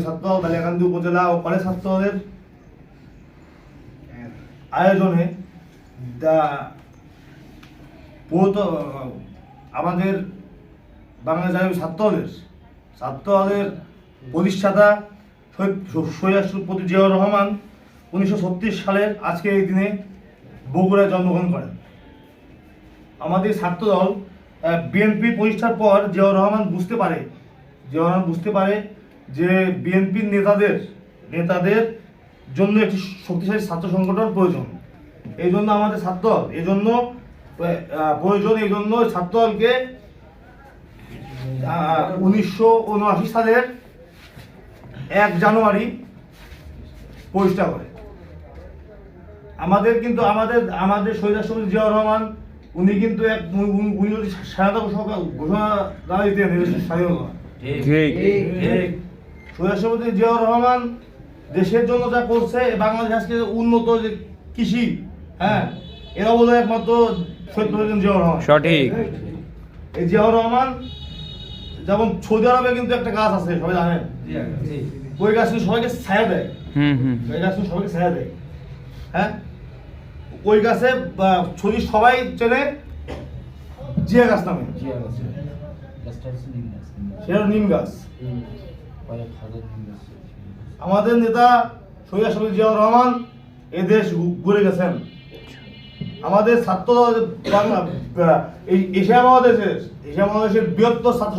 ছাত্র বালিয়াকান্দি উপজেলা ও কলেজ ছাত্রদের আয়োজনে দা আমাদের বাংলা জাতীয় ছাত্রদের ছাত্রদের প্রতিষ্ঠাতা শহীদ সৈয়াসুপতি জিয়াউর রহমান উনিশশো ছত্রিশ সালের আজকে এই দিনে বগুড়ায় জন্মগ্রহণ করেন। আমাদের ছাত্রদল বিএনপি প্রতিষ্ঠার পর জিয়াউর রহমান বুঝতে পারে, জিয়াউর রহমান বুঝতে পারে যে বিএনপির নেতাদের নেতাদের জন্য একটি শক্তিশালী ছাত্র সংগঠন প্রয়োজন। এই জন্য আমাদের ছাত্রদল এই জন্য প্রয়োজন, এই জন্য ছাত্রদলকে উনিশশো উনআশি সালের এক জানুয়ারি প্রতিষ্ঠা করে। আমাদের কিন্তু আমাদের আমাদের রাষ্ট্রপতি জিয়াউর রহমান উনি কিন্তু এক উনি- যদি স্বাধীনতা ঘোষণা ঘোষণা না দিতেন দেশের স্বাধীনতা ঠিক। জিয়াউর রহমান দেশের জন্য যা করছে বাংলাদেশ আজকে উন্নত যে কৃষি হ্যাঁ এর অবদান একমাত্র প্রেসিডেন্ট জিয়াউর রহমান। সঠিক। এই জিয়াউর রহমান যেমন সৌদি আরবে কিন্তু একটা গাছ আছে সবাই জানেন। ওই গাছ কিন্তু সবাইকে ছায়া দেয়। হুম হুম। ওই গাছ কিন্তু সবাইকে ছায়া দেয়। হ্যাঁ? ওই গাছে বা, ছড়ি সবাই চেনে জিয়া গাছ নামে। সেটা নিম গাছ। আমাদের নেতা শহীদ রাষ্ট্রপতি জিয়াউর রহমান এই দেশ ঘুরে গেছেন। আমাদের ছাত্র এই এশিয়া মহাদেশের এশিয়া মহাদেশের বৃহত্তর ছাত্র